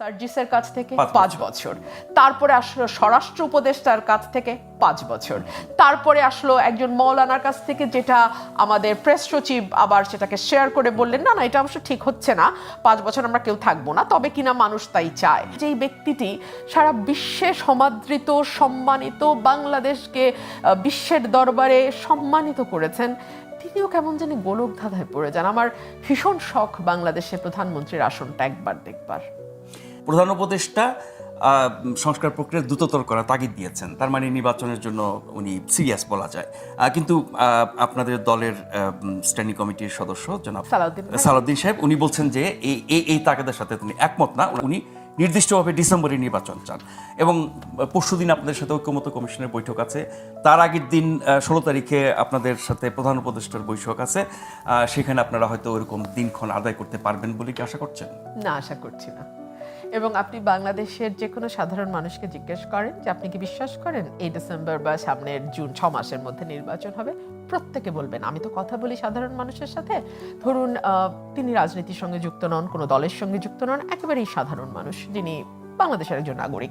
সার্জিসের কাছ থেকে পাঁচ বছর। তারপরে আসলো স্বরাষ্ট্র উপদেষ্টার কাছ থেকে পাঁচ বছর। তারপরে আসলো একজন মৌলানার কাছ থেকে যেটা আমাদের প্রেস সচিব আবার সেটাকে শেয়ার করে বললেন না না এটা অবশ্য ঠিক হচ্ছে না। পাঁচ বছর আমরা কেউ থাকব না তবে কিনা মানুষ তাই চায়। যেই ব্যক্তিটি সারা বিশ্বে সমাদৃত সম্মানিত বাংলাদেশকে বিশ্বের দরবারে সম্মানিত করেছেন তিনিও কেমন জানি গোলক ধাঁধায় পড়ে যান। আমার ভীষণ শখ বাংলাদেশের প্রধানমন্ত্রীর আসনটা একবার দেখবার। প্রধান উপদেষ্টা সংস্কার প্রক্রিয়া দ্রুততর করা তাগিদ দিয়েছেন। তার মানে নির্বাচনের জন্য উনি সিরিয়াস বলা যায়। কিন্তু আপনাদের দলের স্ট্যান্ডিং কমিটির সদস্য জনাব সালাউদ্দিন সাহেব উনি বলছেন যে এই এই- তাগিদের সাথে তিনি একমত না। উনি নির্দিষ্টভাবে ডিসেম্বরে নির্বাচন চান। এবং পরশুদিন আপনাদের সাথে ঐক্যমত কমিশনের বৈঠক আছে। তার আগের দিন ষোলো তারিখে আপনাদের সাথে প্রধান উপদেষ্টার বৈঠক আছে। সেখানে আপনারা হয়তো ওরকম দিনক্ষণ আদায় করতে পারবেন বলে কি আশা করছেন? না আশা করছি না। এবং আপনি বাংলাদেশের যে কোনো সাধারণ মানুষকে জিজ্ঞেস করেন যে আপনি কি বিশ্বাস করেন এই ডিসেম্বর বা সামনের জুন ছ মাসের মধ্যে নির্বাচন হবে? প্রত্যেকে বলবেন আমি তো কথা বলি সাধারণ মানুষের সাথে। ধরুন তিনি রাজনীতির সঙ্গে যুক্ত নন কোনো দলের সঙ্গে যুক্ত নন একেবারেই সাধারণ মানুষ যিনি বাংলাদেশের একজন নাগরিক।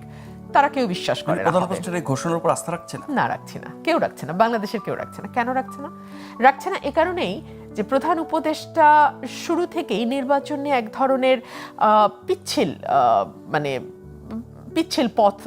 তারা কেউ বিশ্বাস করে না ঘোষণার উপর আস্থা রাখছে না? না রাখছি না। কেউ রাখছে না। বাংলাদেশের কেউ রাখছে না। কেন রাখছে না? রাখছে না এ কারণেই যে প্রধান উপদেষ্টা শুরু থেকেই নির্বাচন নিয়ে এক ধরনের পিচ্ছিল মানে পিচ্ছিল পথ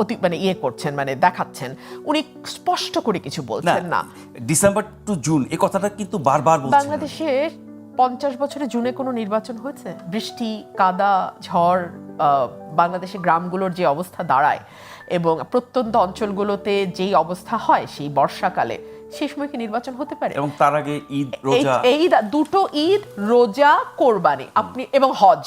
অতি মানে ইয়ে করছেন মানে দেখাচ্ছেন। উনি স্পষ্ট করে কিছু বলছেন না। ডিসেম্বর টু জুন এই কথাটা কিন্তু বারবার বলছেন বাংলাদেশের পঞ্চাশ বছরে জুনে কোনো নির্বাচন হয়েছে? বৃষ্টি কাদা ঝড় আহ, বাংলাদেশের গ্রামগুলোর যে অবস্থা দাঁড়ায় এবং প্রত্যন্ত অঞ্চলগুলোতে যেই অবস্থা হয় সেই বর্ষাকালে সেই সময় কি নির্বাচন হতে পারে? এবং তার আগে ঈদ রোজা। এই দুটো ঈদ রোজা কোরবানি আপনি এবং হজ।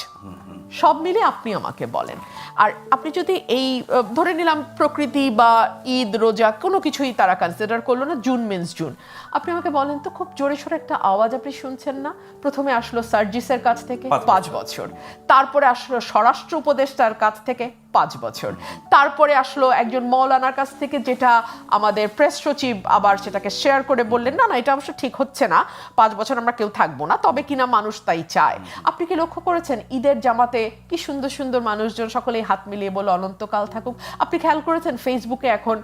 সব মিলে আপনি আমাকে বলেন। আর আপনি যদি এই ধরে নিলাম প্রকৃতি বা ঈদ রোজা কোনো কিছুই তারা কনসিডার করল না জুন মিন্স জুন আপনি আমাকে বলেন তো খুব জোরে সোরে একটা আওয়াজ আপনি শুনছেন না? প্রথমে আসলো সার্জিসের কাছ থেকে পাঁচ বছর। তারপরে আসলো স্বরাষ্ট্র উপদেষ্টার কাছ থেকে পাঁচ বছর। তারপরে আসলো একজন মৌলানার কাছ থেকে যেটা আমাদের প্রেস সচিব আবার সেটাকে শেয়ার করে বললেন না না এটা অবশ্য ঠিক হচ্ছে না পাঁচ বছর আমরা কেউ থাকব না তবে কিনা মানুষ তাই চায়। আপনি কি লক্ষ্য করেছেন ঈদের জামাতে কি সুন্দর সুন্দর মানুষজন সকলেই হাত মিলিয়ে বলে অনন্তকাল থাকুক আপনি খেয়াল করেছেন ফেসবুকে এখন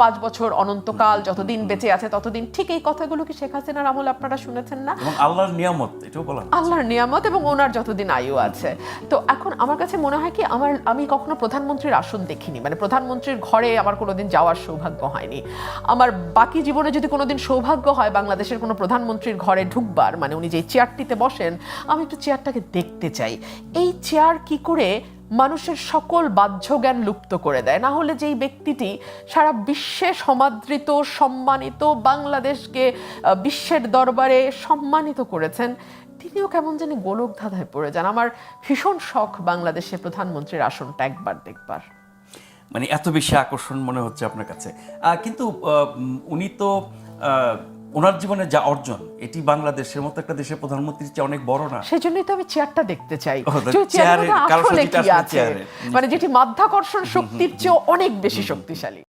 পাঁচ বছর অনন্তকাল যতদিন বেঁচে আছে ততদিন ঠিক এই কথাগুলো কি শেখ হাসিনার আমলে আপনারা শুনেছেন না? আল্লাহর নিয়ামত এটাও বলা আল্লাহর নিয়ামত এবং ওনার যতদিন আয়ু আছে। তো এখন আমার কাছে মনে হয় কি আমার আমি কখনো প্রধানমন্ত্রীর আসন দেখিনি। মানে প্রধানমন্ত্রীর ঘরে আমার কোনোদিন যাওয়ার সৌভাগ্য হয়নি। আমার বাকি জীবনে যদি কোনোদিন সৌভাগ্য হয় বাংলাদেশের কোনো প্রধানমন্ত্রীর ঘরে ঢুকবার মানে উনি যে চেয়ারটিতে বসেন, আমি একটু চেয়ারটাকে দেখতে চাই। এই চেয়ার কি করে মানুষের সকল বাহ্য জ্ঞান লুপ্ত করে দেয়? না হলে যেই ব্যক্তিটি সারা বিশ্বে সমাদৃত, সম্মানিত, বাংলাদেশকে বিশ্বের দরবারে সম্মানিত করেছেন তিনিও কেমন জানি গোলক ধাঁধায় পড়ে যান। আমার ভীষণ শখ বাংলাদেশের প্রধানমন্ত্রীর আসনটা একবার দেখবার। মানে এত বেশি আকর্ষণ মনে হচ্ছে আপনার কাছে। কিন্তু উনি তো আহ, ওনার জীবনে যা অর্জন এটি বাংলাদেশের মতো একটা দেশের প্রধানমন্ত্রীর চেয়ে অনেক বড় না? সেজন্যই তো আমি চেয়ারটা দেখতে চাই। চেয়ারে- আসলে কি আছে? মানে যেটি মাধ্যাকর্ষণ শক্তির চেয়েও অনেক বেশি শক্তিশালী।